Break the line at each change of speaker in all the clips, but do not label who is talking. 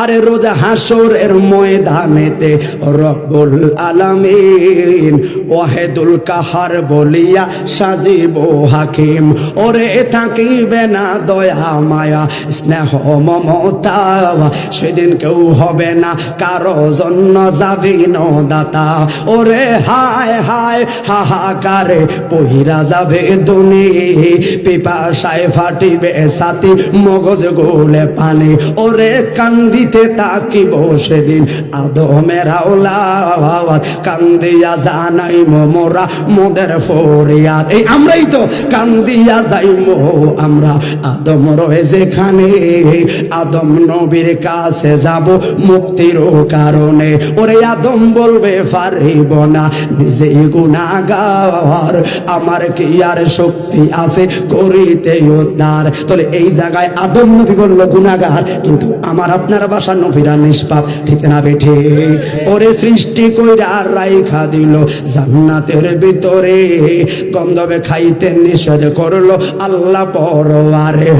আরে রোজা হাসরের ময়দানেতে রব্বুল আলামিন ওয়াহেদুল কাহার বলিয়া সাজিব হাকিম। ওরে থাকিবে না দয়া, মায়া, স্নেহ, মমতা। সেদিন কেউ হবে না কারও জন্য যাবি দাতা। ওরে হায় হায়, হাহাকারে পহিরা যাবে দুনি। পিপাসায় ফাটিবে সাথী মগজ গোলে পানি। ওরে কান্দিতে তাকিব সেদিন। আদমের আওলাদ কান্দিয়া জানাই মোরা মোদের ফরিয়াদ। এই আমরাই তো কান্দিয়া যাই মো আমরা আদম রয়ে যেখানে। আদম নবীর কাছে যাব মুক্তির কারণে। ওরে আদম বলবে পারিব না নিজে গুণাগার আমার কি আর শক্তি আছে করিতে উদ্ধার? তাহলে এই জায়গায় আদম নবী বলল গুণাগার কিন্তু আমার আপনার বাসা নবীরা নিষ্পাপ, ঠিক না বেঠে? ওরে সৃষ্টি কইরা রাইখা দিল জান্নাতের ভিতরে। গন্ধবে খাইতে নিষেধ করল আল্লাহ পরবারে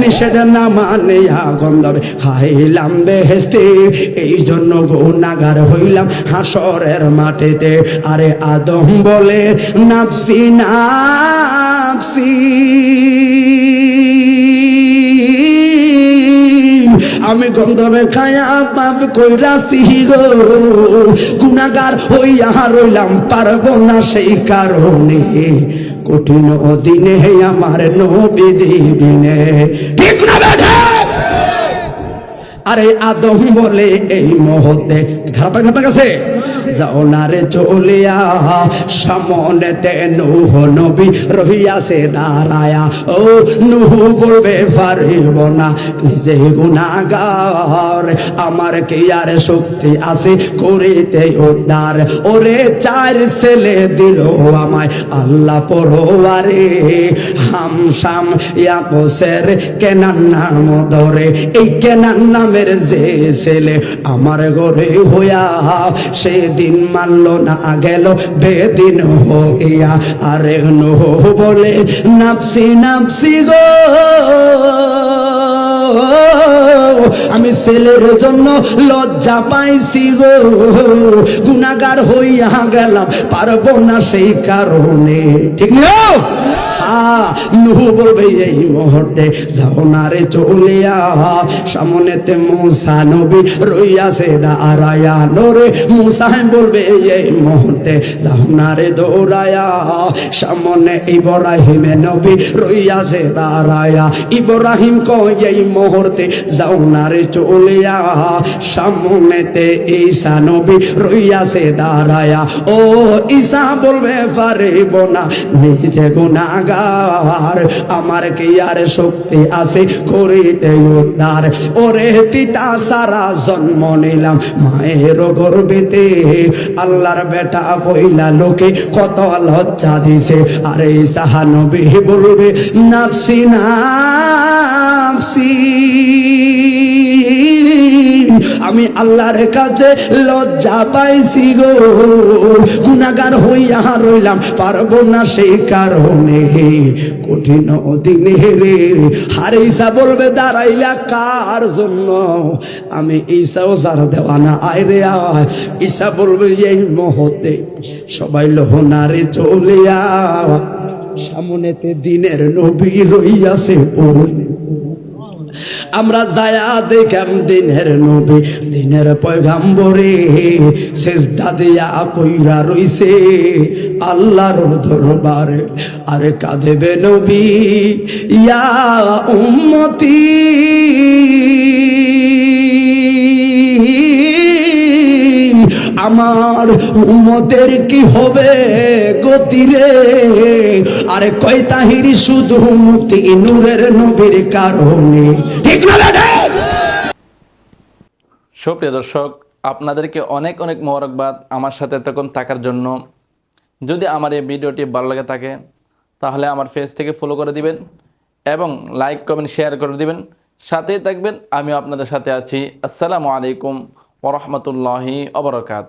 নিষেধ না মানিয়া গন্ধবে খাইলাম বেহেস্তে এই জন্য গুণাগার হইলাম হাসরের মাটিতে। আরে আদম বলে, নাফসি নাফসি। আমি গন্ধবে খায়া পাপ কইরাছি গো। গুণাগার হইয়া রইলাম, পারব না সেই কারণে। কঠিন দিনে আমার নবী জীবিনে ঠিক না বেঠে? আরে আদম বলে, এই মহতে খারাপ খারাপ গেছে যাও চলিয়া সামনেতে নুহ নবী রহিয়াছে দাঁড়ায়া। ও নুহ বলবে পারিব না নিজে গুণাগার আমার কি আর শক্তি আছে করিতে উদ্ধার? ওরে চার ছেলে দিল আমায়, আল্লাহ পরোয়ারে হাম শাম ইয়াপসের কেনার নাম ধরে। এই কেনার নামের যে ছেলে আমার ঘরে হইয়া সেদিন মানলো না গেল বেদিন হইয়া। আরে নুহ বলে নাপসি নাপসি গো। আমি ছেলের জন্য লজ্জা পাইছি গো। গুনাগার হইয়া গেলাম, পারব না সেই কারণে। ঠিক না? এই মুহূর্তে যাও না রে চলিয়া। নবী রইয়াছে দাঁড়ায়া নোরে মুসা বলবে, এই মুহূর্তে যাও না রে দৌড়ায়া। সামনে ইব্রাহিমে নবী রইয়াছে, দাঁড়ায়া। ইব্রাহিম কয়, এই মুহূর্তে যাও না রে চলিয়া সামনেতে ঈসা নবী রইয়াছে দাঁড়ায়া। ও ঈসা বলবে পারিব না নিজে গুণাগার আমার কি আর শক্তি আছে? করিতে উদ্ধার। ওরে পিতা, সারা জন্ম নিলাম মায়ের গর্বেতে। আল্লাহর বেটা বইলা লোকে কত লজ্জা দিছে। আরে সাহানবী বলবে, নাফসি নাফসি আমি আল্লাহর কাছে লজ্জা পাইছি গো। গুনাগার হইয়া রইলাম, পারব না সেই কারণে। কঠিন দিনে রে, হারে ঈসা বলবে, দাঁড়াইলা কার জন্য? আমি ঈসাও যারা দেওয়া না আয় রে আয়। ঈসা বলবে, এই মহতে সবাই লোহনারে চলিয়া, সামনেতে দিনের নবী রইয়াছে। ওই আমরা যায়া দেখাম দিনের নবী, দিনের পয়গাম্বরে। শেষদা দিয়া কইরা রইছে আল্লাহর দরবারে। আরে কাঁদেবে নবী, ইয়া উম্মতি। আমার উম্মতের কি হবে গতিরে? আরে কয় তাহিরি শুধু মুক্তি নূরের নবীর কারণে। ঠিক না
সুপ্রিয় দর্শক, আপনাদেরকে অনেক অনেক মোবারকবাদ আমার সাথে এতক্ষণ থাকার জন্য। যদি আমার এই ভিডিওটি ভালো লাগে থাকে, তাহলে আমার পেজটিকে ফলো করে দিবেন এবং লাইক কমেন্ট শেয়ার করে দিবেন। সাথেই থাকবেন, আমিও আপনাদের সাথে আছি। আসসালামু আলাইকুম ওরহমতুল্লাহি অবরকাত